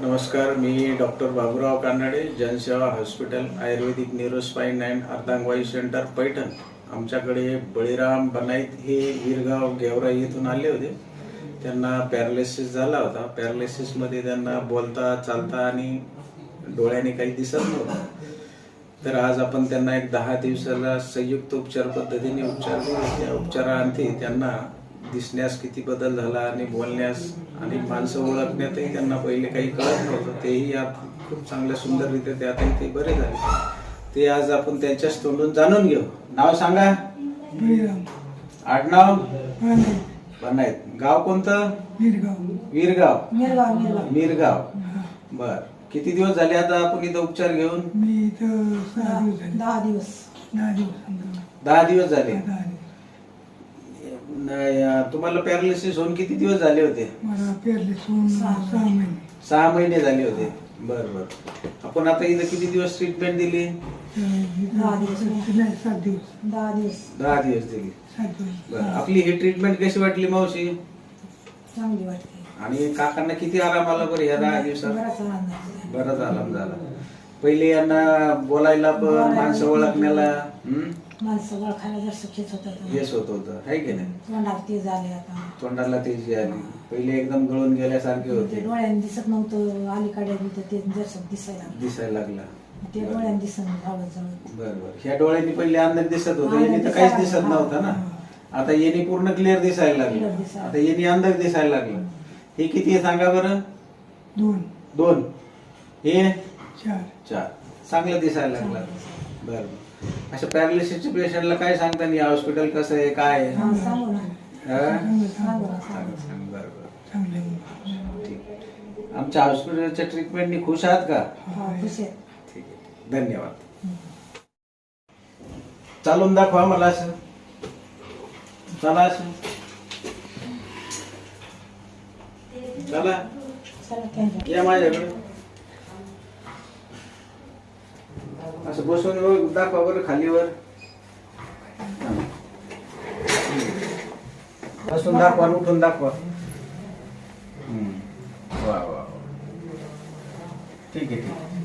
नमस्कार मी doctor Baburao Kanade Jansewa hospital ayurvedic neurospine and अर्धांगवायू centre Paithan. आमच्याकडे बळीराम बनाईत हे गिरगाव गेवराई येथून आले होते. त्यांना पॅरालिसिस झाला होता. पॅरालिसिसमध्ये त्यांना बोलता चालता आणि डोळ्याने काही दिसत नव्हतं. तर आज आपण त्यांना एक दहा दिवसाला संयुक्त उपचार पद्धतीने उपचार केले त्या उपचारांती त्यांना दिसण्यास किती बदल झाला आणि बोलण्यास आणि माणसं ओळखण्यातही त्यांना पहिले काही कळत नव्हतं. तेही यात खूप चांगल्या सुंदररीत्या ते आता इथे बरे झाले. ते आज आपण त्यांच्याच तोंडून जाणून घेऊ. नाव सांगा. आडनाव? बनायत. गाव कोणतं? वीरगाव. वीरगाव. मिरगाव मिरगाव बर. किती दिवस झाले आता आपण इथं उपचार घेऊन? दहा दिवस. दहा दिवस. समजा दहा दिवस झाले. तुम्हाला पॅरालिसिस होऊन किती दिवस झाले होते? मला पेरले सोडून सहा महिने. सहा महिने. झाले होते. बर बर. आपण आता इथं किती दिवस ट्रीटमेंट दिली? दहा दिवस. नाही सात दिवस. दहा दिवस. दहा दिवस दिली. सात दिवस. बर आपली ही ट्रीटमेंट कशी वाटली मावशी? चांगली वाटते आणि काकांना किती आराम आला बरं या दहा दिवसात? बराच आनंद झाला. बराच आराम झाला. पहिले यांना बोलायला पण माणसं ओळखण्याला? माणसं ओळखायला जास्त खेच होत येस होत होतं आहे की नाही? तोंडात ते झाले आता. तोंडाला तेजी आली. पहिले एकदम गळून गेल्यासारखे ते होते. डोळ्याने दिसत नव्हतं अलीकडे बी तर ते दिसायला लागलं. दिसायला लागला. ते डोळ्याने दिसत जवळ बर बर. ह्या डोळ्यांनी पहिले अंदर दिसत होतं यांनी तर काहीच दिसत. नव्हतं ना. आता यांनी पूर्ण क्लिअर दिसायला Clear लागलं दिसायला. आता यांनी अंदर दिसायला लागलं. हे किती आहे सांगा बरं? दोन. दोन. हे? चार. चार. चांगलं दिसायला लागलं. बर अशा पॅरालिसिसच्या पेशंटला काय सांगता या हॉस्पिटल कसं आहे काय आहे? हा, सांगू ना. हा? चांगलं सांगू चांगलं ना. सांग सांगू सांग बरं. ठीक. आमच्या हॉस्पिटलच्या ट्रीटमेंटनी खुश आहात का? हा खुश आहे. ठीक आहे धन्यवाद. चालून दाखवा मला असं. चला असं. चला. चला थँक्यू या माझ्याकडे. असं बसून दाखवा बरं खालीवर. बसून दाखवा उठून दाखवा. वा वा वा. ठीक आहे ठीक आहे.